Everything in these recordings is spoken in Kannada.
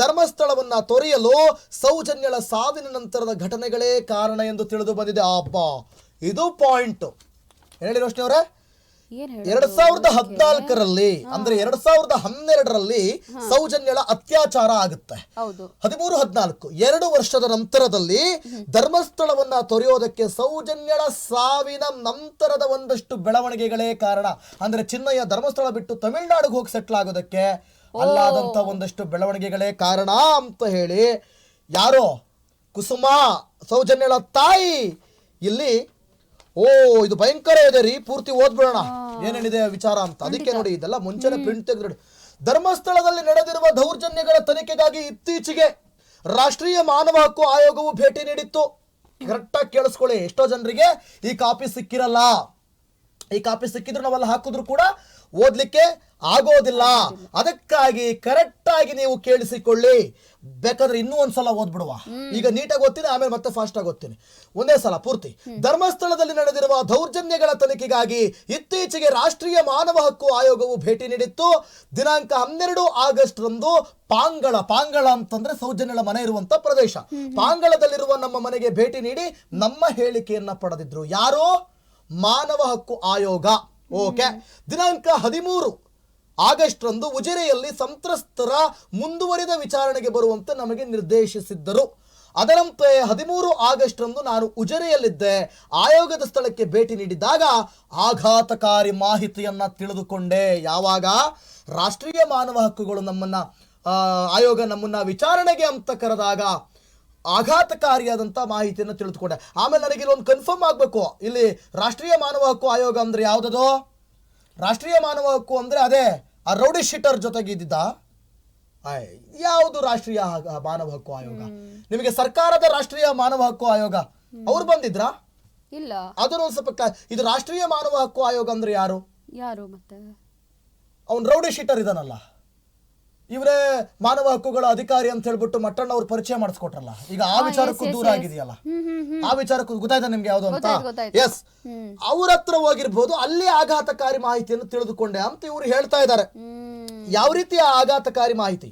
ಧರ್ಮಸ್ಥಳವನ್ನ ತೊರೆಯಲು ಸೌಜನ್ಯಳ ಸಾವಿನ ನಂತರದ ಘಟನೆಗಳೇ ಕಾರಣ ಎಂದು ತಿಳಿದು ಬಂದಿದೆ. ಅಪ್ಪ ಇದು ಪಾಯಿಂಟ್ ಹೇಳಿ ರೋಶ್ನಿ ಅವರೇ. ಎರಡ್ ಸಾವಿರದ ಹದಿನಾಲ್ಕರಲ್ಲಿ ಅಂದ್ರೆ ಎರಡ್ ಸಾವಿರದ ಹನ್ನೆರಡರಲ್ಲಿ ಸೌಜನ್ಯಳ ಅತ್ಯಾಚಾರ ಆಗುತ್ತೆ. ಹೌದು. ಹದಿಮೂರು ಹದಿನಾಲ್ಕು ಎರಡು ವರ್ಷದ ನಂತರದಲ್ಲಿ ಧರ್ಮಸ್ಥಳವನ್ನ ತೊರೆಯೋದಕ್ಕೆ ಸೌಜನ್ಯಳ ಸಾವಿನ ನಂತರದ ಒಂದಷ್ಟು ಬೆಳವಣಿಗೆಗಳೇ ಕಾರಣ. ಅಂದ್ರೆ ಚಿನ್ನಯ್ಯ ಧರ್ಮಸ್ಥಳ ಬಿಟ್ಟು ತಮಿಳ್ನಾಡಿಗೆ ಹೋಗಿ ಸೆಟ್ಲ್ ಆಗೋದಕ್ಕೆ ಅಲ್ಲಾದಂತ ಒಂದಷ್ಟು ಬೆಳವಣಿಗೆಗಳೇ ಕಾರಣ ಅಂತ ಹೇಳಿ ಯಾರೋ ಕುಸುಮ ಸೌಜನ್ಯಳ ತಾಯಿ ಇಲ್ಲಿ ಓ ಇದು ಭಯಂಕರ ಇದೆ ರೀ ಪೂರ್ತಿ ಓದ್ಬಿಡೋಣ. ಏನೇನಿದೆ ವಿಚಾರ ಅಂತ? ಅದಕ್ಕೆ ನೋಡಿ ಇದೆಲ್ಲ ಮುಂಚೆನೆ ಪ್ರಿಂಟ್ ತೆಗೆದು ಧರ್ಮಸ್ಥಳದಲ್ಲಿ ನಡೆದಿರುವ ದೌರ್ಜನ್ಯಗಳ ತನಿಖೆಗಾಗಿ ಇತ್ತೀಚೆಗೆ ರಾಷ್ಟ್ರೀಯ ಮಾನವ ಹಕ್ಕು ಆಯೋಗವು ಭೇಟಿ ನೀಡಿತ್ತು. ಕರೆಕ್ಟಾಗಿ ಕೇಳಿಸ್ಕೊಳ್ಳಿ ಎಷ್ಟೋ ಜನರಿಗೆ ಈ ಕಾಪಿ ಸಿಕ್ಕಿರಲ್ಲ. ಈ ಕಾಪಿ ಸಿಕ್ಕಿದ್ರು ನಾವೆಲ್ಲ ಹಾಕಿದ್ರು ಕೂಡ ಓದ್ಲಿಕ್ಕೆ ಆಗೋದಿಲ್ಲ. ಅದಕ್ಕಾಗಿ ಕರೆಕ್ಟ್ ಆಗಿ ನೀವು ಕೇಳಿಸಿಕೊಳ್ಳಿ. ಬೇಕಾದ್ರೆ ಇನ್ನೂ ಒಂದ್ಸಲ ಓದ್ಬಿಡುವ. ಈಗ ನೀಟಾಗಿ ಓದ್ತೀನಿ ಆಮೇಲೆ ಮತ್ತೆ ಫಾಸ್ಟ್ ಆಗಿ ಓದ್ತೀನಿ. ಒಂದೇ ಸಲ ಪೂರ್ತಿ. ಧರ್ಮಸ್ಥಳದಲ್ಲಿ ನಡೆದಿರುವ ದೌರ್ಜನ್ಯಗಳ ತನಿಖೆಗಾಗಿ ಇತ್ತೀಚೆಗೆ ರಾಷ್ಟ್ರೀಯ ಮಾನವ ಹಕ್ಕು ಆಯೋಗವು ಭೇಟಿ ನೀಡಿತ್ತು. ದಿನಾಂಕ ಹನ್ನೆರಡು ಆಗಸ್ಟ್ ರಂದು ಪಾಂಗಳ ಪಾಂಗಳ ಅಂತಂದ್ರೆ ಸೌಜನ್ಯಳ ಮನೆ ಇರುವಂತ ಪ್ರದೇಶ. ಪಾಂಗಳದಲ್ಲಿರುವ ನಮ್ಮ ಮನೆಗೆ ಭೇಟಿ ನೀಡಿ ನಮ್ಮ ಹೇಳಿಕೆಯನ್ನ ಪಡೆದಿದ್ರು. ಯಾರು? ಮಾನವ ಹಕ್ಕು ಆಯೋಗ. ಓಕೆ. ದಿನಾಂಕ ಹದಿಮೂರು ಆಗಸ್ಟ್ ರಂದು ಉಜಿರೆಯಲ್ಲಿ ಸಂತ್ರಸ್ತರ ಮುಂದುವರಿದ ವಿಚಾರಣೆಗೆ ಬರುವಂತೆ ನಮಗೆ ನಿರ್ದೇಶಿಸಿದ್ದರು. ಅದರಂತೆ ಹದಿಮೂರು ಆಗಸ್ಟ್ ರಂದು ನಾನು ಉಜಿರೆಯಲ್ಲಿದ್ದೆ. ಆಯೋಗದ ಸ್ಥಳಕ್ಕೆ ಭೇಟಿ ನೀಡಿದಾಗ ಆಘಾತಕಾರಿ ಮಾಹಿತಿಯನ್ನ ತಿಳಿದುಕೊಂಡೆ. ಯಾವಾಗ? ರಾಷ್ಟ್ರೀಯ ಮಾನವ ಹಕ್ಕುಗಳು ನಮ್ಮನ್ನ ಆಯೋಗ ನಮ್ಮನ್ನ ವಿಚಾರಣೆಗೆ ಅಂತ ಕರೆದಾಗ ಆಘಾತಕಾರಿಯಾದಂಥ ಮಾಹಿತಿಯನ್ನು ತಿಳಿದುಕೊಂಡೆ. ಆಮೇಲೆ ನನಗೆ ಇಲ್ಲೊಂದು ಕನ್ಫರ್ಮ್ ಆಗಬೇಕು. ಇಲ್ಲಿ ರಾಷ್ಟ್ರೀಯ ಮಾನವ ಹಕ್ಕು ಆಯೋಗ ಅಂದ್ರೆ ಯಾವುದದು? ರಾಷ್ಟ್ರೀಯ ಮಾನವ ಹಕ್ಕು ಅಂದ್ರೆ ಅದೇ ಆ ರೌಡಿ ಶೀಟರ್ ಜೊತೆಗಿದ್ದ ಯಾವುದು ರಾಷ್ಟ್ರೀಯ ಮಾನವ ಹಕ್ಕು ಆಯೋಗ? ನಿಮಗೆ ಸರ್ಕಾರದ ರಾಷ್ಟ್ರೀಯ ಮಾನವ ಹಕ್ಕು ಆಯೋಗ? ಅವ್ರು ಬಂದಿದ್ರಾ? ಇಲ್ಲ. ಅದನ್ನು ಸ್ವಲ್ಪ ಇದು ರಾಷ್ಟ್ರೀಯ ಮಾನವ ಹಕ್ಕು ಆಯೋಗ ಅಂದ್ರೆ ಯಾರು? ಯಾರು ಮತ್ತೆ? ಅವನ್ ರೌಡಿ ಶೀಟರ್ ಇದಾನಲ್ಲ. ಇವರೇ ಮಾನವ ಹಕ್ಕುಗಳ ಅಧಿಕಾರಿ ಅಂತ ಹೇಳ್ಬಿಟ್ಟು ಮಟ್ಟಣ್ಣ ಅವ್ರು ಪರಿಚಯ ಮಾಡಿಸ್ಕೊಟ್ರಲ್ಲ. ಈಗ ಆ ವಿಚಾರಕ್ಕೂ ದೂರ ಆಗಿದೆಯಲ್ಲ? ಆ ವಿಚಾರಕ್ಕೂ ಗೊತ್ತಾಯ್ತಾ ನಿಮ್ಗೆ ಯಾವ್ದು ಅಂತ. ಎಸ್. ಅವ್ರ ಹತ್ರ ಹೋಗಿರ್ಬೋದು ಅಲ್ಲಿ ಆಘಾತಕಾರಿ ಮಾಹಿತಿಯನ್ನು ತಿಳಿದುಕೊಂಡೆ ಅಂತ ಇವ್ರು ಹೇಳ್ತಾ ಇದ್ದಾರೆ. ಯಾವ ರೀತಿಯ ಆಘಾತಕಾರಿ ಮಾಹಿತಿ?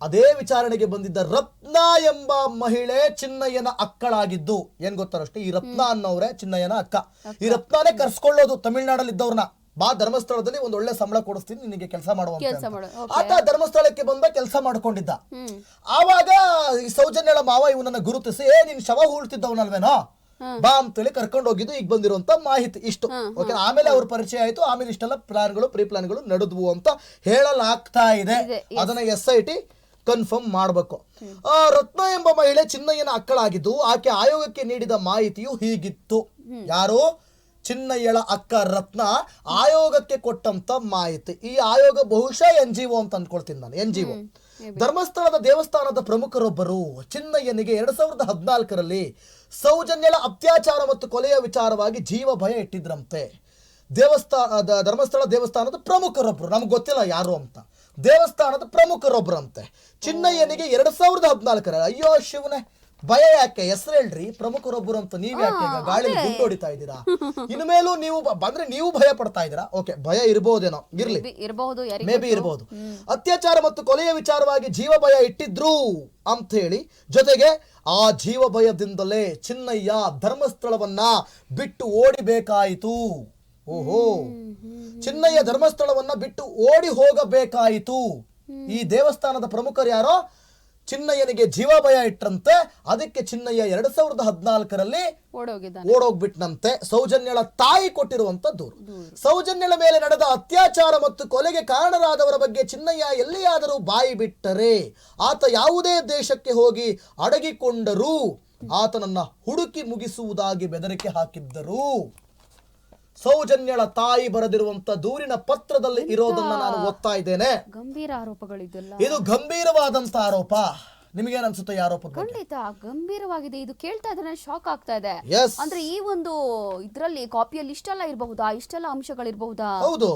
ಅದೇ ವಿಚಾರಣೆಗೆ ಬಂದಿದ್ದ ರತ್ನ ಎಂಬ ಮಹಿಳೆ ಚಿನ್ನಯ್ಯನ ಅಕ್ಕಳಾಗಿದ್ದು. ಏನ್ ಗೊತ್ತಾರಷ್ಟೇ? ಈ ರತ್ನ ಅನ್ನೋರೆ ಚಿನ್ನಯ್ಯನ ಅಕ್ಕ. ಈ ರತ್ನಾನೇ ಕರ್ಸ್ಕೊಳ್ಳೋದು ತಮಿಳ್ನಾಡಲ್ಲಿ ಇದ್ದವ್ರನ್ನ ಬಾ ಧರ್ಮಸ್ಥಳದಲ್ಲಿ ಒಂದು ಒಳ್ಳೆ ಸಂಬಳ ಕೊಡಿಸ್ತೀನಿ ನಿನಗೆ ಕೆಲಸ ಮಾಡುವಂತ ಕೆಲ್ಸ ಮಾಡು, okay. ಆತ ಧರ್ಮಸ್ಥಳಕ್ಕೆ ಬಂದ ಕೆಲಸ ಮಾಡ್ಕೊಂಡಿದ್ದ. ಹ್ಮ್. ಆವಾಗ ಈ ಸೌಜನ್ಯಳ ಮಾವ ಇವನನ್ನ ಗುರುತಿಸಿ ಏ ನೀನ್ ಶವ ಹೂಳ್ತಿದ್ದವನಲ್ವೇನೋ? ಬಾ ಅಂತೇಳಿ ಕರ್ಕೊಂಡು ಹೋಗಿದ್ದು ಈಗ ಬಂದಿರುವಂತ ಮಾಹಿತಿ ಇಷ್ಟು. ಓಕೆ ಆಮೇಲೆ ಅವ್ರ ಪರಿಚಯ ಆಯ್ತು. ಆಮೇಲೆ ಇಷ್ಟೆಲ್ಲ ಪ್ಲಾನ್ಗಳು ಪ್ರೀ ಪ್ಲಾನ್ಗಳು ನಡೆದ್ವು ಅಂತ ಹೇಳಲಾಗ್ತಾ ಇದೆ. ಇದೆ, ಅದನ್ನ ಎಸ್ ಐ ಟಿ ಕನ್ಫರ್ಮ್ ಮಾಡಬೇಕು. ರತ್ನ ಎಂಬ ಮಹಿಳೆ ಚಿನ್ನಯ್ಯನ ಅಕ್ಕಳಾಗಿದ್ದು ಆಕೆ ಆಯೋಗಕ್ಕೆ ನೀಡಿದ ಮಾಹಿತಿಯು ಹೀಗಿತ್ತು. ಯಾರು? ಚಿನ್ನಯ್ಯಳ ಅಕ್ಕ ರತ್ನ ಆಯೋಗಕ್ಕೆ ಕೊಟ್ಟಂತ ಮಾಹಿತಿ. ಈ ಆಯೋಗ ಬಹುಶಃ ಎನ್ ಜಿ ಒ ಅಂತ ಅಂದ್ಕೊಳ್ತೀನಿ ನಾನು ಎನ್ ಜಿ ಒ ಧರ್ಮಸ್ಥಳದ ದೇವಸ್ಥಾನದ ಪ್ರಮುಖರೊಬ್ಬರು ಚಿನ್ನಯ್ಯನಿಗೆ ಎರಡ್ ಸಾವಿರದ ಹದಿನಾಲ್ಕರಲ್ಲಿ ಸೌಜನ್ಯಳ ಅತ್ಯಾಚಾರ ಮತ್ತು ಕೊಲೆಯ ವಿಚಾರವಾಗಿ ಜೀವ ಭಯ ಇಟ್ಟಿದ್ರಂತೆ. ದೇವಸ್ಥಾನ ಧರ್ಮಸ್ಥಳ ದೇವಸ್ಥಾನದ ಪ್ರಮುಖರೊಬ್ಬರು ನಮ್ಗೆ ಗೊತ್ತಿಲ್ಲ ಯಾರು ಅಂತ. ದೇವಸ್ಥಾನದ ಪ್ರಮುಖರೊಬ್ಬರಂತೆ ಚಿನ್ನಯ್ಯನಿಗೆ ಎರಡ್ ಸಾವಿರದ ಹದಿನಾಲ್ಕರ ಅಯ್ಯೋ ಶಿವನೇ ಭಯ ಯಾಕೆ? ಹೆಸರು ಹೇಳ್ರಿ. ಪ್ರಮುಖರೊಬ್ಬರು ಅಂತ ನೀವ್ ಯಾಕೆ ಈಗ ಗುಂಡು ಹೊಡಿತಾ ಇದ್ದೀರಾ? ಇನ್ನು ಮೇಲೂ ನೀವು ಬ- ಬಂದ್ರೆ ನೀವು ಭಯ ಪಡ್ತಾ ಇದ್ದೀರಾ? ಓಕೆ ಭಯ ಇರಬಹುದೇನೋ ಇರ್ಲಿ. ಇರಬಹುದು ಮೇ ಬಿ ಇರಬಹುದು ಅತ್ಯಾಚಾರ ಮತ್ತು ಕೊಲೆಯ ವಿಚಾರವಾಗಿ ಜೀವ ಭಯ ಇಟ್ಟಿದ್ರು ಅಂತ ಹೇಳಿ ಜೊತೆಗೆ ಆ ಜೀವ ಭಯದಿಂದಲೇ ಚಿನ್ನಯ್ಯ ಧರ್ಮಸ್ಥಳವನ್ನ ಬಿಟ್ಟು ಓಡಿಬೇಕಾಯಿತು. ಓಹೋ. ಚಿನ್ನಯ್ಯ ಧರ್ಮಸ್ಥಳವನ್ನ ಬಿಟ್ಟು ಓಡಿ ಹೋಗಬೇಕಾಯಿತು. ಈ ದೇವಸ್ಥಾನದ ಪ್ರಮುಖರು ಯಾರೋ? ಚಿನ್ನಯ್ಯನಿಗೆ ಜೀವ ಭಯ ಇಟ್ಟಂತೆ ಅದಕ್ಕೆ ಚಿನ್ನಯ್ಯ ಎರಡ್ ಸಾವಿರದ ಹದಿನಾಲ್ಕರಲ್ಲಿ ಓಡೋಗ್ಬಿಟ್ನಂತೆ. ಸೌಜನ್ಯಳ ತಾಯಿ ಕೊಟ್ಟಿರುವಂತ ದೂರು. ಸೌಜನ್ಯಳ ಮೇಲೆ ನಡೆದ ಅತ್ಯಾಚಾರ ಮತ್ತು ಕೊಲೆಗೆ ಕಾರಣರಾದವರ ಬಗ್ಗೆ ಚಿನ್ನಯ್ಯ ಎಲ್ಲಿಯಾದರೂ ಬಾಯಿ ಬಿಟ್ಟರೆ ಆತ ಯಾವುದೇ ದೇಶಕ್ಕೆ ಹೋಗಿ ಅಡಗಿಕೊಂಡರೂ ಆತನನ್ನ ಹುಡುಕಿ ಮುಗಿಸುವುದಾಗಿ ಬೆದರಿಕೆ ಹಾಕಿದ್ದರು. ಸೌಜನ್ಯಳ ತಾಯಿ ಬರೆದಿರುವಂತ ದೂರಿನ ಪತ್ರದಲ್ಲಿ ಇರೋದನ್ನ ನಾನು ಓದ್ತಾ ಇದ್ದೇನೆ. ಗಂಭೀರ ಆರೋಪಗಳಿದೆಲ್ಲ ಇದು ಗಂಭೀರವಾದಂತ ಆರೋಪ. ನಿಮಗೆ ಅನ್ಸುತ್ತೆ ಈ ಆರೋಪ ಖಂಡಿತ ಗಂಭೀರವಾಗಿದೆ. ಇದು ಕೇಳ್ತಾ ಇದ್ರೆ ಶಾಕ್ ಆಗ್ತಾ ಇದೆ. ಅಂದ್ರೆ ಈ ಒಂದು ಇದ್ರಲ್ಲಿ ಕಾಪಿಯಲ್ಲಿ ಇಷ್ಟೆಲ್ಲ ಇರಬಹುದಾ? ಇಷ್ಟೆಲ್ಲ ಅಂಶಗಳಿರಬಹುದಾ? ಹೌದು.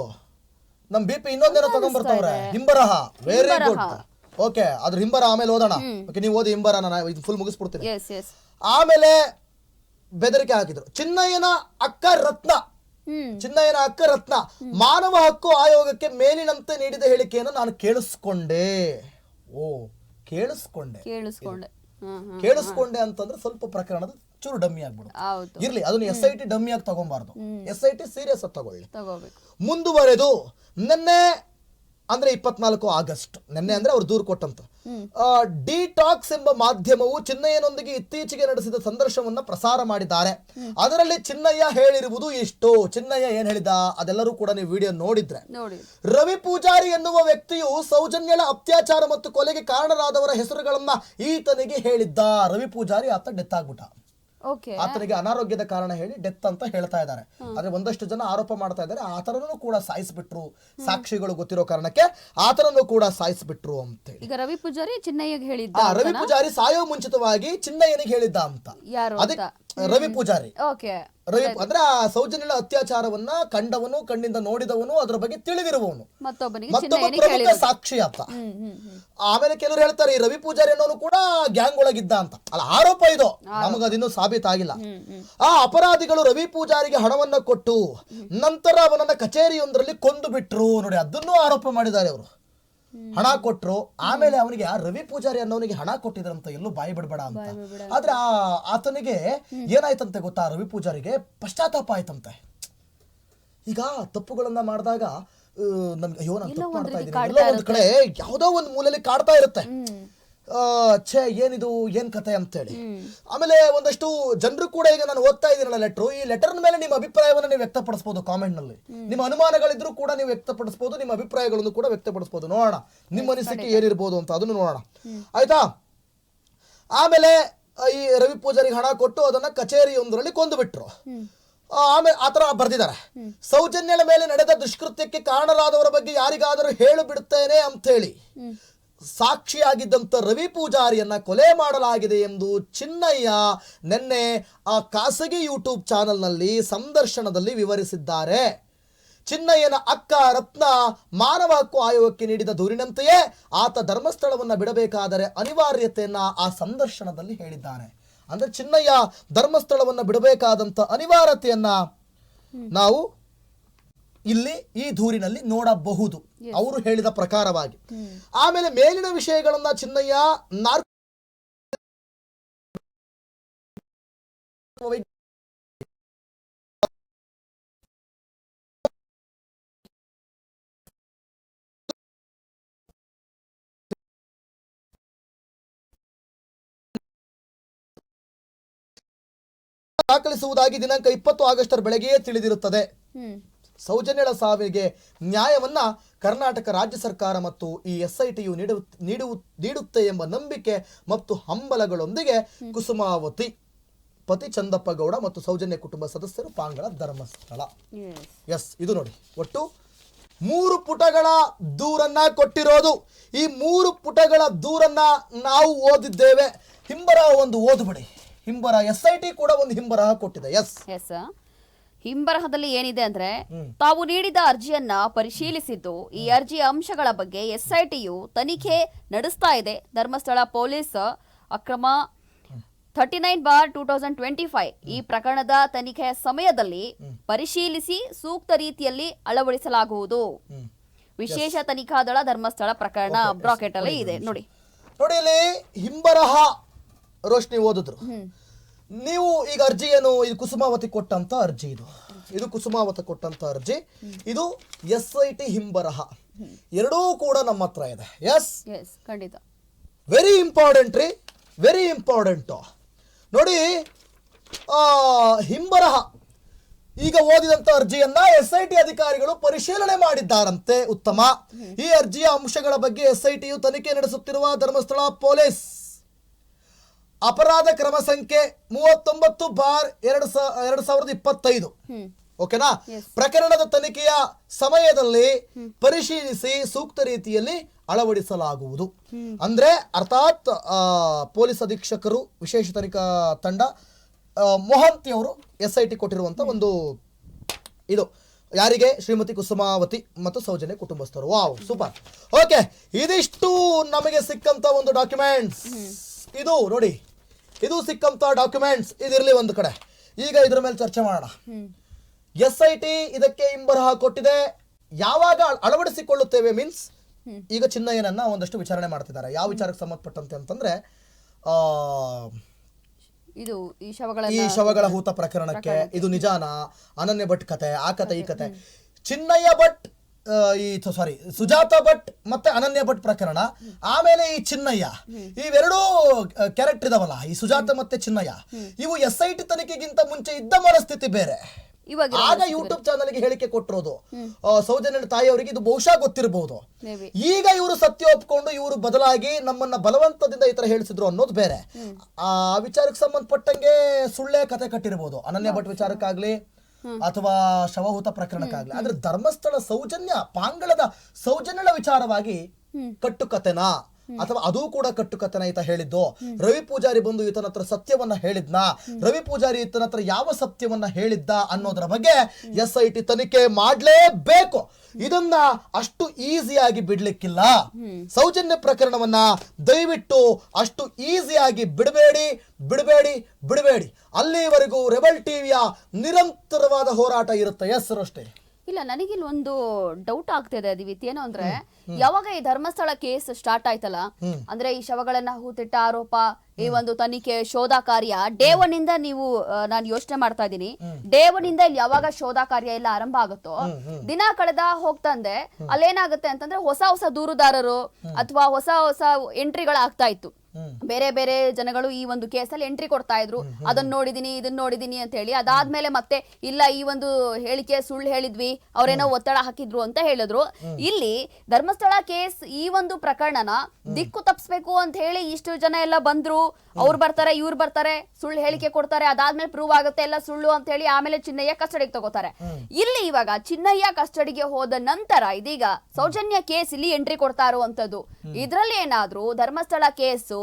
ನಮ್ ಬಿ ಪಿ ಇನ್ನೊಂದೇನೋ ತಗೊಂಡ್ಬರ್ತಾವ್ರೆ. ಹಿಂಬರಹ. ವೆರಿ ಗುಡ್ ಓಕೆ ಅದ್ರ ಹಿಂಬರ ಆಮೇಲೆ ಓದೋಣ. ಓಕೆ ನೀವು ಓದಿ ಹಿಂಬರ ನಾನು ಇದು ಫುಲ್ ಮುಗಿಸ್ಬಿಡ್ತೀನಿ. ಆಮೇಲೆ ಬೆದರಿಕೆ ಹಾಕಿದ್ರು. ಚಿನ್ನಯ್ಯನ ಅಕ್ಕ ರತ್ನ. ಚಿನ್ನಯ್ಯನ ಹಕ್ಕ ರತ್ನ. ಮಾನವ ಹಕ್ಕು ಆಯೋಗಕ್ಕೆ ಮೇಲಿನಂತೆ ನೀಡಿದ ಹೇಳಿಕೆಯನ್ನು ನಾನು ಕೇಳಿಸ್ಕೊಂಡೆ. ಓ ಕೇಳಿಸ್ಕೊಂಡೆ. ಕೇಳಿಸ್ಕೊಂಡೆ. ಕೇಳಿಸ್ಕೊಂಡೆ ಅಂತಂದ್ರೆ ಸ್ವಲ್ಪ ಪ್ರಕರಣದ ಚೂರು ಡಮ್ಮಿ ಆಗ್ಬಿಡುತ್ತೆ. ಹೌದು. ಇರ್ಲಿ ಅದನ್ನ ಎಸ್ ಐ ಟಿ ಡಮ್ಮಿ ಆಗಿ ತಗೊಂಬಾರ್ದು. ಎಸ್ ಐ ಟಿ ಸೀರಿಯಸ್ ಆಗಿ ತಗೊಳ್ಳಿ. ಮುಂದುವರೆದು ನಿನ್ನೆ ಅಂದ್ರೆ ಇಪ್ಪತ್ನಾಲ್ಕು ಆಗಸ್ಟ್. ನಿನ್ನೆ ಅಂದ್ರೆ ಅವ್ರು ದೂರು ಕೊಟ್ಟಂತ. ಡಿಟಾಕ್ಸ್ ಎಂಬ ಮಾಧ್ಯಮವು ಚಿನ್ನಯ್ಯನೊಂದಿಗೆ ಇತ್ತೀಚೆಗೆ ನಡೆಸಿದ ಸಂದರ್ಶನವನ್ನ ಪ್ರಸಾರ ಮಾಡಿದ್ದಾರೆ. ಅದರಲ್ಲಿ ಚಿನ್ನಯ್ಯ ಹೇಳಿರುವುದು ಇಷ್ಟು. ಚಿನ್ನಯ್ಯ ಏನ್ ಹೇಳಿದ? ಅದೆಲ್ಲರೂ ಕೂಡ ನೀವು ವಿಡಿಯೋ ನೋಡಿದ್ರೆ. ನೋಡಿ. ರವಿ ಪೂಜಾರಿ ಎನ್ನುವ ವ್ಯಕ್ತಿಯು ಸೌಜನ್ಯಳ ಅತ್ಯಾಚಾರ ಮತ್ತು ಕೊಲೆಗೆ ಕಾರಣರಾದವರ ಹೆಸರುಗಳನ್ನ ಈತನಿಗೆ ಹೇಳಿದ್ದ. ರವಿ ಪೂಜಾರಿ ಆತ ಡೆತ್ ಆಗ್ಬಿಟ್ಟ. ಆತನಿಗೆ ಅನಾರೋಗ್ಯದ ಕಾರಣ ಹೇಳಿ ಡೆತ್ ಅಂತ ಹೇಳ್ತಾ ಇದ್ದಾರೆ. ಆದ್ರೆ ಒಂದಷ್ಟು ಜನ ಆರೋಪ ಮಾಡ್ತಾ ಇದ್ದಾರೆ ಆತನನ್ನು ಕೂಡ ಸಾಯಿಸ್ಬಿಟ್ರು. ಸಾಕ್ಷಿಗಳು ಗೊತ್ತಿರೋ ಕಾರಣಕ್ಕೆ ಆತನನ್ನು ಕೂಡ ಸಾಯಿಸ್ಬಿಟ್ರು ಅಂತ ಹೇಳಿ ಈಗ ರವಿ ಪೂಜಾರಿ ಚಿನ್ನಯ್ಯಗೆ ಹೇಳಿದ್ದ ರವಿ ಪೂಜಾರಿ ಸಾಯೋ ಮುಂಚಿತವಾಗಿ ಚಿನ್ನಯ್ಯನಿಗೆ ಹೇಳಿದ್ದ ಅಂತ. ಯಾರು ಅದಕ್ಕೆ ರವಿ ಪೂಜಾರಿ. ಓಕೆ. ರವಿ ಅಂದ್ರೆ ಆ ಸೌಜನ್ಯಳ ಅತ್ಯಾಚಾರವನ್ನ ಕಂಡವನು ಕಣ್ಣಿಂದ ನೋಡಿದವನು ಅದರ ಬಗ್ಗೆ ತಿಳಿದಿರುವವನು. ಮತ್ತೊಬ್ಬ ಪ್ರಮುಖ ಸಾಕ್ಷಿ ಹ್ಮ್ ಆಮೇಲೆ ಕೆಲವರು ಹೇಳ್ತಾರೆ ಈ ರವಿ ಪೂಜಾರಿ ಅನ್ನೋನು ಕೂಡ ಗ್ಯಾಂಗ್ ಒಳಗಿದ್ದ ಅಂತ. ಅಲ್ಲ ಆರೋಪ ಇದು. ನಮಗ ಅದಿನ್ನೂ ಸಾಬೀತಾಗಿಲ್ಲ ಆ ಅಪರಾಧಿಗಳು ರವಿ ಪೂಜಾರಿಗೆ ಹಣವನ್ನ ಕೊಟ್ಟು ನಂತರ ಅವನನ್ನ ಕಚೇರಿಯೊಂದರಲ್ಲಿ ಕೊಂದು ಬಿಟ್ರು ನೋಡಿ ಅದನ್ನೂ ಆರೋಪ ಮಾಡಿದ್ದಾರೆ ಅವರು. ಹಣ ಕೊಟ್ರು ಆಮೇಲೆ ಅವನಿಗೆ ಆ ರವಿ ಪೂಜಾರಿ ಅನ್ನೋನಿಗೆ ಹಣ ಕೊಟ್ಟಿದ್ರಂತ ಎಲ್ಲೂ ಬಾಯಿ ಬಿಡಬೇಡ ಅಂತ. ಆದ್ರೆ ಆ ಆತನಿಗೆ ಏನಾಯ್ತಂತೆ ಗೊತ್ತಾ ರವಿ ಪೂಜಾರಿಗೆ? ಪಶ್ಚಾತ್ತಾಪ ಆಯ್ತಂತೆ. ಈಗ ತಪ್ಪುಗಳನ್ನ ಮಾಡಿದಾಗ ನನ್ಗೆ ಅಯ್ಯೋ ನಾನು ತಪ್ಪು ಮಾಡ್ತಾ ಇದ್ದೀನಿ. ಎಲ್ಲೋ ಒಂದ್ ಕಡೆ ಯಾವುದೋ ಒಂದು ಮೂಲೆಯಲ್ಲಿ ಕಾಡ್ತಾ ಇರುತ್ತೆ. ಛೇ ಏನಿದು ಏನ್ ಕತೆ ಅಂತೇಳಿ. ಆಮೇಲೆ ಒಂದಷ್ಟು ಜನರು ಕೂಡ ಈಗ ನಾನು ಓದ್ತಾ ಇದ್ದೀನಲ್ಲ ಲೆಟ್ರು ಈ ಲೆಟರ್ ಮೇಲೆ ನಿಮ್ಮ ಅಭಿಪ್ರಾಯವನ್ನು ನೀವು ವ್ಯಕ್ತಪಡಿಸಬಹುದು ಕಾಮೆಂಟ್ನಲ್ಲಿ. ನಿಮ್ಮ ಅನುಮಾನಗಳಿದ್ರು ಕೂಡ ನೀವು ವ್ಯಕ್ತಪಡಿಸಬಹುದು ನಿಮ್ಮ ಅಭಿಪ್ರಾಯಗಳನ್ನು ಕೂಡ ವ್ಯಕ್ತಪಡಿಸಬಹುದು ನೋಡೋಣ. ನಿಮ್ಮ ಅನಿಸಿಕೆ ಏನಿರ್ಬೋದು ಅಂತ ಅದನ್ನು ನೋಡೋಣ. ಆಯ್ತಾ? ಆಮೇಲೆ ಈ ರವಿ ಪೂಜಾರಿಗೆ ಹಣ ಕೊಟ್ಟು ಅದನ್ನ ಕಚೇರಿಯೊಂದರಲ್ಲಿ ಕೊಂದು ಬಿಟ್ರು ಆಮೇಲೆ ಆತರ ಬರ್ದಿದ್ದಾರೆ. ಸೌಜನ್ಯದ ಮೇಲೆ ನಡೆದ ದುಷ್ಕೃತ್ಯಕ್ಕೆ ಕಾರಣರಾದವರ ಬಗ್ಗೆ ಯಾರಿಗಾದರೂ ಹೇಳು ಬಿಡುತ್ತೇನೆ ಅಂತ ಹೇಳಿ ಸಾಕ್ಷಿಯಾಗಿದ್ದಂಥ ರವಿ ಪೂಜಾರಿಯನ್ನ ಕೊಲೆ ಮಾಡಲಾಗಿದೆ ಎಂದು ಚಿನ್ನಯ್ಯ ನಿನ್ನೆ ಆ ಖಾಸಗಿ ಯೂಟ್ಯೂಬ್ ಚಾನೆಲ್ನಲ್ಲಿ ಸಂದರ್ಶನದಲ್ಲಿ ವಿವರಿಸಿದ್ದಾರೆ. ಚಿನ್ನಯ್ಯನ ಅಕ್ಕ ರತ್ನ ಮಾನವ ಹಕ್ಕು ಆಯೋಗಕ್ಕೆ ನೀಡಿದ ದೂರಿನಂತೆಯೇ ಆತ ಧರ್ಮಸ್ಥಳವನ್ನು ಬಿಡಬೇಕಾದರೆ ಅನಿವಾರ್ಯತೆಯನ್ನ ಆ ಸಂದರ್ಶನದಲ್ಲಿ ಹೇಳಿದ್ದಾನೆ ಅಂದರೆ ಚಿನ್ನಯ್ಯ ಧರ್ಮಸ್ಥಳವನ್ನು ಬಿಡಬೇಕಾದಂಥ ಅನಿವಾರ್ಯತೆಯನ್ನು ನಾವು ಇಲ್ಲಿ ಈ ದೂರಿನಲ್ಲಿ ನೋಡಬಹುದು. ಅವರು ಹೇಳಿದ ಪ್ರಕಾರವಾಗಿ. ಆಮೇಲೆ ಮೇಲಿನ ವಿಷಯಗಳನ್ನ ಚಿನ್ನಯ್ಯ ದಾಖಲಿಸುವುದಾಗಿ ದಿನಾಂಕ ಇಪ್ಪತ್ತು ಆಗಸ್ಟ್ ಬೆಳಗ್ಗೆಯೇ ತಿಳಿದಿರುತ್ತದೆ. ಸೌಜನ್ಯಳ ಸಾವಿಗೆ ನ್ಯಾಯವನ್ನ ಕರ್ನಾಟಕ ರಾಜ್ಯ ಸರ್ಕಾರ ಮತ್ತು ಈ ಎಸ್ ಐ ಟಿಯು ನೀಡು ನೀಡು ನೀಡುತ್ತೆ ಎಂಬ ನಂಬಿಕೆ ಮತ್ತು ಹಂಬಲಗಳೊಂದಿಗೆ ಕುಸುಮಾವತಿ ಪತಿ ಚಂದಪ್ಪ ಗೌಡ ಮತ್ತು ಸೌಜನ್ಯ ಕುಟುಂಬ ಸದಸ್ಯರು ಪಾಂಗಳ ಧರ್ಮಸ್ಥಳ. ಎಸ್ ಇದು ನೋಡಿ ಒಟ್ಟು ಮೂರು ಪುಟಗಳ ದೂರನ್ನ ಕೊಟ್ಟಿರೋದು. ಈ ಮೂರು ಪುಟಗಳ ದೂರನ್ನ ನಾವು ಓದಿದ್ದೇವೆ. ಹಿಂಬರ ಒಂದು ಓದುಬಡಿ ಹಿಂಬರ ಎಸ್ ಐ ಟಿ ಕೂಡ ಒಂದು ಹಿಂಬರಹ ಕೊಟ್ಟಿದೆ. ಎಸ್ ಎಸ್ ಹಿಂಬರಹದಲ್ಲಿ ಏನಿದೆ ಅಂದ್ರೆ ತಾವು ನೀಡಿದ ಅರ್ಜಿಯನ್ನ ಪರಿಶೀಲಿಸಿದ್ದು ಈ ಅರ್ಜಿಯ ಅಂಶಗಳ ಬಗ್ಗೆ ಎಸ್ಐಟಿಯು ತನಿಖೆ ನಡೆಸ್ತಾ ಇದೆ. ಧರ್ಮಸ್ಥಳ ಪೊಲೀಸ್ ಅಕ್ರಮ thirty nine bar two thousand twenty five ಈ ಪ್ರಕರಣದ ತನಿಖೆಯ ಸಮಯದಲ್ಲಿ ಪರಿಶೀಲಿಸಿ ಸೂಕ್ತ ರೀತಿಯಲ್ಲಿ ಅಳವಡಿಸಲಾಗುವುದು. ವಿಶೇಷ ತನಿಖಾ ದಳ ಧರ್ಮಸ್ಥಳ ಪ್ರಕರಣ ಬ್ರಾಕೆಟ್ ಅಲ್ಲಿ ಇದೆ. ನೋಡಿ. ನೋಡಿ ಇಲ್ಲಿ ಹಿಂಬರಹ ರೋಶ್ನಿ ಓದಿದ್ರು. ನೀವು ಈಗ ಅರ್ಜಿ ಏನು ಇದು ಕುಸುಮಾವತಿ ಕೊಟ್ಟಂತ ಅರ್ಜಿ ಇದು. ಇದು ಕುಸುಮಾವತಿ ಕೊಟ್ಟಂತ ಅರ್ಜಿ. ಇದು ಎಸ್ ಐ ಟಿ ಹಿಂಬರಹ. ಎರಡೂ ಕೂಡ ನಮ್ಮ ಹತ್ರ ಇದೆ. ಎಸ್ ಖಂಡಿತ. ವೆರಿ ಇಂಪಾರ್ಟೆಂಟ್ ರೀ. ವೆರಿ ಇಂಪಾರ್ಟೆಂಟ್ ನೋಡಿ ಆ, ಹಿಂಬರಹ. ಈಗ ಓದಿದಂತ ಅರ್ಜಿಯನ್ನ ಎಸ್ ಐ ಟಿ ಅಧಿಕಾರಿಗಳು ಪರಿಶೀಲನೆ ಮಾಡಿದ್ದಾರಂತೆ. ಉತ್ತಮ. ಈ ಅರ್ಜಿಯ ಅಂಶಗಳ ಬಗ್ಗೆ ಎಸ್ ಐ ಟಿಯು ತನಿಖೆ ನಡೆಸುತ್ತಿರುವ ಧರ್ಮಸ್ಥಳ ಪೊಲೀಸ್. ಅಪರಾಧ ಕ್ರಮ ಸಂಖ್ಯೆ ಮೂವತ್ತೊಂಬತ್ತು ಬಾರ್ ಎರಡು ಎರಡು ಸಾವಿರದ ಇಪ್ಪತ್ತೈದು. ಓಕೆನಾ? ಪ್ರಕರಣದ ತನಿಖೆಯ ಸಮಯದಲ್ಲಿ ಪರಿಶೀಲಿಸಿ ಸೂಕ್ತ ರೀತಿಯಲ್ಲಿ ಅಳವಡಿಸಲಾಗುವುದು. ಅಂದ್ರೆ ಅರ್ಥಾತ್ ಪೊಲೀಸ್ ಅಧೀಕ್ಷಕರು ವಿಶೇಷ ತನಿಖಾ ತಂಡ ಮೊಹಂತಿ ಅವರು ಎಸ್ ಐ ಟಿ ಕೊಟ್ಟಿರುವಂತ ಒಂದು ಇದು. ಯಾರಿಗೆ? ಶ್ರೀಮತಿ ಕುಸುಮಾವತಿ ಮತ್ತು ಸೌಜನ್ಯ ಕುಟುಂಬಸ್ಥರು. Wow super. ಓಕೆ ಇದಿಷ್ಟು ನಮಗೆ ಸಿಕ್ಕಂತ ಒಂದು ಡಾಕ್ಯುಮೆಂಟ್ಸ್. ಇದು ನೋಡಿ. ಇದು ಸಿಕ್ಕಂತ ಡಾಕ್ಯುಮೆಂಟ್ಸ್ ಇದಿರಲಿ ಒಂದು ಕಡೆ. ಈಗ ಇದ್ರ ಮೇಲೆ ಚರ್ಚೆ ಮಾಡೋಣ. ಎಸ್ ಐ ಟಿ ಇದಕ್ಕೆ ಇಂಬರಹ ಕೊಟ್ಟಿದೆ. ಯಾವಾಗ ಅಳವಡಿಸಿಕೊಳ್ಳುತ್ತೇವೆ ಮೀನ್ಸ್ ಈಗ ಚಿನ್ನಯ್ಯನನ್ನ ಒಂದಷ್ಟು ವಿಚಾರಣೆ ಮಾಡ್ತಿದ್ದಾರೆ. ಯಾವ ವಿಚಾರಕ್ಕೆ ಸಂಬಂಧಪಟ್ಟಂತೆ ಅಂತಂದ್ರೆ ಆ ಇದು ಈ ಈ ಶವಗಳ ಹೂತ ಪ್ರಕರಣಕ್ಕೆ. ಇದು ನಿಜಾನ? ಅನನ್ಯ ಭಟ್ ಕತೆ ಆ ಕತೆ ಈ ಕತೆ. ಚಿನ್ನಯ್ಯ ಭಟ್ ಈ ಸಾರಿ ಸುಜಾತ ಭಟ್ ಮತ್ತೆ ಅನನ್ಯ ಭಟ್ ಪ್ರಕರಣ. ಆಮೇಲೆ ಈ ಚಿನ್ನಯ್ಯ. ಇವೆರಡೂ ಕ್ಯಾರೆಕ್ಟರ್ ಇದಾವಲ್ಲ ಈ ಸುಜಾತ ಮತ್ತೆ ಚಿನ್ನಯ್ಯ. ಇವು ಎಸ್ ಐ ಟಿ ತನಿಖೆಗಿಂತ ಮುಂಚೆ ಇದ್ದ ಮನಸ್ಥಿತಿ ಬೇರೆ. ಆಗ ಯೂಟ್ಯೂಬ್ ಚಾನಲ್ಗೆ ಹೇಳಿಕೆ ಕೊಟ್ಟಿರೋದು. ಸೌಜನ್ಯನ ಸೌಜನ್ಯ ತಾಯಿಯವರಿಗೆ ಇದು ಬಹುಶಃ ಗೊತ್ತಿರಬಹುದು ಈಗ ಇವರು ಸತ್ಯ ಒಪ್ಕೊಂಡು ಇವರು ಬದಲಾಗಿ ನಮ್ಮನ್ನ ಬಲವಂತದಿಂದ ಈ ತರ ಹೇಳಿಸಿದ್ರು ಅನ್ನೋದು ಬೇರೆ. ಆ ವಿಚಾರಕ್ಕೆ ಸಂಬಂಧಪಟ್ಟಂಗೆ ಸುಳ್ಳೆ ಕತೆ ಕಟ್ಟಿರಬಹುದು ಅನನ್ಯ ಭಟ್ ವಿಚಾರಕ್ಕಾಗ್ಲಿ ಅಥವಾ ಶವಹುತ ಪ್ರಕರಣಕ್ಕಾಗಲಿ. ಆದ್ರೆ ಧರ್ಮಸ್ಥಳ ಸೌಜನ್ಯ ಪಾಂಗಳದ ಸೌಜನ್ಯಳ ವಿಚಾರವಾಗಿ ಕಟ್ಟುಕತೆನಾ ಅಥವಾ ಅದು ಕೂಡ ಕಟ್ಟುಕತನ ಈತ ಹೇಳಿದ್ದು? ರವಿ ಪೂಜಾರಿ ಬಂದು ಈತನ ಹತ್ರ ಸತ್ಯವನ್ನ ಹೇಳಿದ್ನ? ರವಿ ಪೂಜಾರಿ ಈತನ ಹತ್ರ ಯಾವ ಸತ್ಯವನ್ನ ಹೇಳಿದ್ದ ಅನ್ನೋದರ ಬಗ್ಗೆ ಎಸ್ ಐ ಟಿ ತನಿಖೆ ಮಾಡ್ಲೇಬೇಕು. ಇದನ್ನ ಅಷ್ಟು ಈಸಿಯಾಗಿ ಬಿಡ್ಲಿಕ್ಕಿಲ್ಲ. ಸೌಜನ್ಯ ಪ್ರಕರಣವನ್ನ ದಯವಿಟ್ಟು ಅಷ್ಟು ಈಸಿಯಾಗಿ ಬಿಡಬೇಡಿ ಬಿಡಬೇಡಿ ಬಿಡಬೇಡಿ. ಅಲ್ಲಿವರೆಗೂ ರೆಬಲ್ ಟಿವಿಯ ನಿರಂತರವಾದ ಹೋರಾಟ ಇರುತ್ತೆ. ಎಸ್ ಅಷ್ಟೇ ಇಲ್ಲ ನನಗಿಲ್ಲಿ ಒಂದು ಡೌಟ್ ಆಗ್ತಿದೆ ದಿವಿತ್. ಏನು ಅಂದ್ರೆ ಯಾವಾಗ ಈ ಧರ್ಮಸ್ಥಳ ಕೇಸ್ ಸ್ಟಾರ್ಟ್ ಆಯ್ತಲ್ಲ ಅಂದ್ರೆ ಈ ಶವಗಳನ್ನ ಹೂತಿಟ್ಟ ಆರೋಪ ಈ ಒಂದು ತನಿಖೆ ಶೋಧ ಕಾರ್ಯ ಡೇ ಒನ್ ಇಂದ ನೀವು ನಾನು ಯೋಚನೆ ಮಾಡ್ತಾ ಇದ್ದೀನಿ. ಡೇ ಒನ್ ಇಂದ ಇಲ್ಲಿ ಯಾವಾಗ ಶೋಧ ಕಾರ್ಯ ಎಲ್ಲ ಆರಂಭ ಆಗುತ್ತೋ ದಿನ ಕಳೆದ ಹೋಗ್ತಂದೆ ಅಲ್ಲೇನಾಗುತ್ತೆ ಅಂತಂದ್ರೆ ಹೊಸ ಹೊಸ ದೂರುದಾರರು ಅಥವಾ ಹೊಸ ಹೊಸ ಎಂಟ್ರಿಗಳು ಆಗ್ತಾ ಇತ್ತು. ಬೇರೆ ಬೇರೆ ಜನಗಳು ಈ ಒಂದು ಕೇಸಲ್ಲಿ ಎಂಟ್ರಿ ಕೊಡ್ತಾ ಇದ್ರು. ಅದನ್ನ ನೋಡಿದೀನಿ ಇದನ್ನ ನೋಡಿದೀನಿ ಅಂತ ಹೇಳಿ. ಅದಾದ್ಮೇಲೆ ಮತ್ತೆ ಇಲ್ಲ ಈ ಒಂದು ಹೇಳಿಕೆ ಸುಳ್ಳು ಹೇಳಿದ್ವಿ ಅವ್ರೇನೋ ಒತ್ತಡ ಹಾಕಿದ್ರು ಅಂತ ಹೇಳಿದ್ರು. ಇಲ್ಲಿ ಧರ್ಮಸ್ಥಳ ಕೇಸ್ ಈ ಒಂದು ಪ್ರಕರಣನ ದಿಕ್ಕು ತಪ್ಪಿಸ್ಬೇಕು ಅಂತ ಹೇಳಿ ಇಷ್ಟು ಜನ ಎಲ್ಲ ಬಂದ್ರು. ಅವ್ರು ಬರ್ತಾರೆ ಇವ್ರು ಬರ್ತಾರೆ ಸುಳ್ಳು ಹೇಳಿಕೆ ಕೊಡ್ತಾರೆ. ಅದಾದ್ಮೇಲೆ ಪ್ರೂವ್ ಆಗುತ್ತೆ ಎಲ್ಲ ಸುಳ್ಳು ಅಂತ ಹೇಳಿ ಆಮೇಲೆ ಚಿನ್ನಯ್ಯ ಕಸ್ಟಡಿಗೆ ತಗೋತಾರೆ. ಇಲ್ಲಿ ಇವಾಗ ಚಿನ್ನಯ್ಯ ಕಸ್ಟಡಿಗೆ ಹೋದ ನಂತರ ಇದೀಗ ಸೌಜನ್ಯ ಕೇಸ್ ಇಲ್ಲಿ ಎಂಟ್ರಿ ಕೊಡ್ತಾ ಇರುವಂತದ್ದು ಇದ್ರಲ್ಲಿ ಏನಾದ್ರೂ ಧರ್ಮಸ್ಥಳ ಕೇಸು